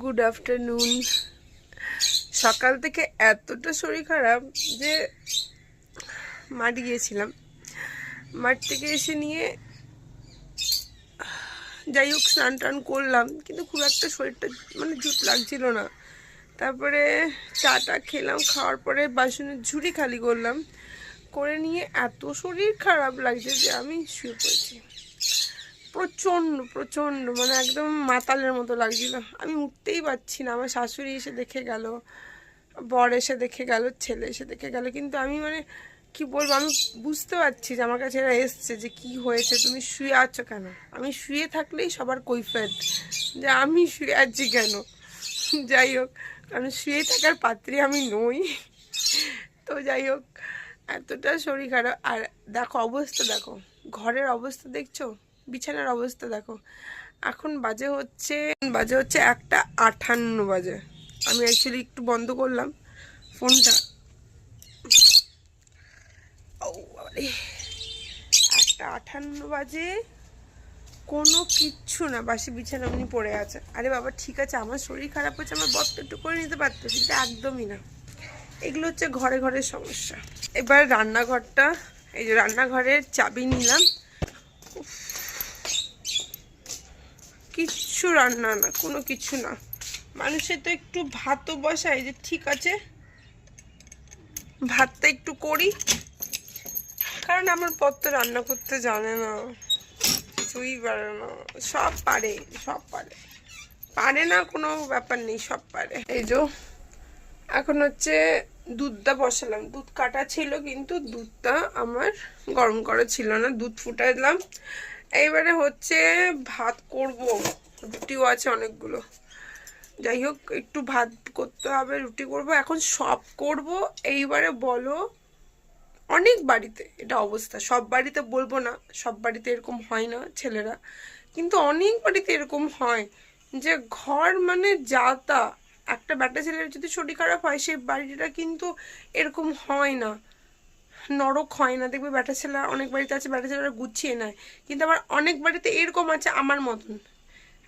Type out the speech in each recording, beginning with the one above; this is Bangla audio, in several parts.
গুড আফটারনুন সকাল থেকে এতটা শরীর খারাপ যে মাঠ গিয়েছিলাম। মাঠ থেকে এসে নিয়ে যাই হোক, স্নান টান করলাম, কিন্তু খুব একটা শরীরটা মানে জুত লাগছিল না। তারপরে চাটা খেলাম, খাওয়ার পরে বাসনের ঝুড়ি খালি করলাম। করে নিয়ে এত শরীর খারাপ লাগছে যে আমি শুয়ে পড়েছি। প্রচণ্ড প্রচণ্ড মানে একদম মাতালের মতো লাগছিল। আমি উঠতেই পারছি না। আমার শাশুড়ি এসে দেখে গেল, বর এসে দেখে গেল, ছেলে এসে দেখে গেল। কিন্তু আমি মানে কি বলব, আমি বুঝতে পারছি যে আমার কাছে এরা এসছে যে কি হয়েছে, তুমি শুয়ে আছো কেন? আমি শুয়ে থাকলেই সবার কৈফেদ যে আমি শুয়ে আছি কেন? যাই হোক, কারণ শুয়ে থাকার পাত্রী আমি নই। তো যাই হোক, এতটা শরীর খারাপ। আর দেখো অবস্থা, দেখো। ঘরের অবস্থা দেখছ? বিছানার অবস্থা দেখো। এখন বাজে হচ্ছে বাজে হচ্ছে একটা আটান্ন বাজে। আমি অ্যাকচুয়ালি একটু বন্ধ করলাম ফোনটা। ও একটা আটান্ন বাজে। কোনো কিচ্ছু না বাসি বিছানা এমনি পড়ে আছে। আরে বাবা ঠিক আছে আমার শরীর খারাপ হচ্ছে আমার বত্ত একটু করে নিতে পারতো কিন্তু একদমই না। এগুলো হচ্ছে ঘরে ঘরের সমস্যা। এবার রান্নাঘরটা এই যে রান্নাঘরের চাবি নিলাম। উফ, কিচ্ছু রান্না না, কোনো কিছু না। মানুষের তো একটু ভাতও বসায় যে ঠিক আছে। ভাতটা একটু করি। কারণ আমার পত্র রান্না করতে জানে না। কিছুই পারে না। সব পারে সব পারে। পারে না, কোনো ব্যাপার নেই, সব পারে। এই যে, এখন হচ্ছে দুধটা বসালাম। দুধ কাটা ছিল কিন্তু দুধটা আমার গরম করা ছিল না, দুধ ফুটাইলাম। এইবারে হচ্ছে ভাত করব, রুটিও আছে অনেকগুলো। যাই হোক, একটু ভাত করতে হবে, রুটি করব। এখন সব করব। এইবারে বলো, অনেক বাড়িতে এটা অবস্থা। সব বাড়িতে বলব না, সব বাড়িতে এরকম হয় না ছেলেরা। কিন্তু অনেক বাড়িতে এরকম হয় যে ঘর মানে যাতা একটা ব্যাটা ছেলের যদি শরীর খারাপ হয় সেই বাড়িটা কিন্তু এরকম হয় না। নরক হয় না। দেখবে ব্যাটা ছেলে অনেক বাড়িতে আছে ব্যাটা ছেলেরা গুছিয়ে নেয়। কিন্তু আবার অনেক বাড়িতে এরকম আছে আমার মতন।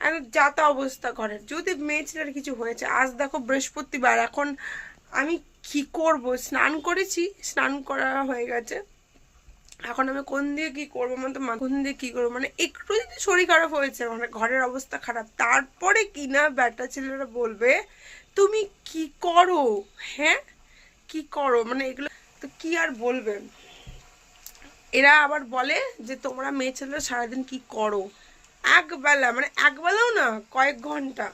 আর যাতা অবস্থা ঘরের। যদি মেয়ে ছেলের কিছু হয়েছে, আজ দেখো বৃহস্পতিবার, এখন আমি কি করব? স্নান করেছি, স্নান করা হয়ে গেছে। এখন আমি কোন দিয়ে কি করব? মানে তো কোন দিয়ে কি করব? মানে একটু যদি শরীর খারাপ হয়েছে মানে ঘরের অবস্থা খারাপ, তারপরে কিনা ব্যাটা ছেলেরা বলবে, তুমি কি করো? হ্যাঁ? কি করো? মানে এগুলো তো কি আর বলবে? এরা আবার বলে যে, তোমরা মেয়ে ছেলেরা সারাদিন কি করো? একবেলা মানে একবেলাও না, কয়েক ঘণ্টা।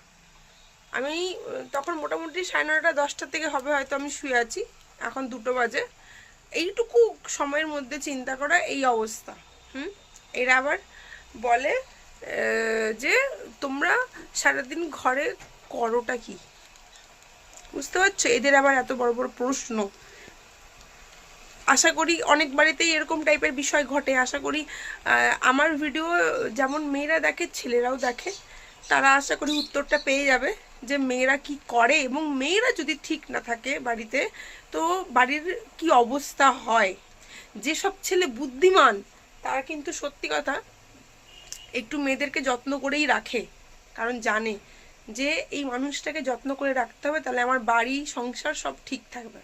আমি, তখন মোটামুটি সাড়ে নটা দশটার থেকে হবে হয়তো আমি শুয়ে আছি। এখন দুটো বাজে। এইটুকু সময়ের মধ্যে চিন্তা করা এই অবস্থা, হুম? এরা আবার বলে যে তোমরা সারাদিন ঘরে করোটা কি? বুঝতে পারছ? এদের আবার এত বড় বড় প্রশ্ন। আশা করি অনেক বাড়িতেই এরকম টাইপের বিষয় ঘটে। আশা করি আমার ভিডিও যেমন মেয়েরা দেখে, ছেলেরাও দেখে। তারা আশা করি উত্তরটা পেয়ে যাবে যে মেয়েরা কি করে এবং মেয়েরা যদি ঠিক না থাকে বাড়িতে, তো বাড়ির কি অবস্থা হয়? যেসব ছেলে বুদ্ধিমান, তারা কিন্তু সত্যি কথা একটু মেয়েদেরকে যত্ন করেই রাখে। কারণ জানে যে এই মানুষটাকে যত্ন করে রাখতে হবে, তাহলে আমার বাড়ি, সংসার সব ঠিক থাকবে।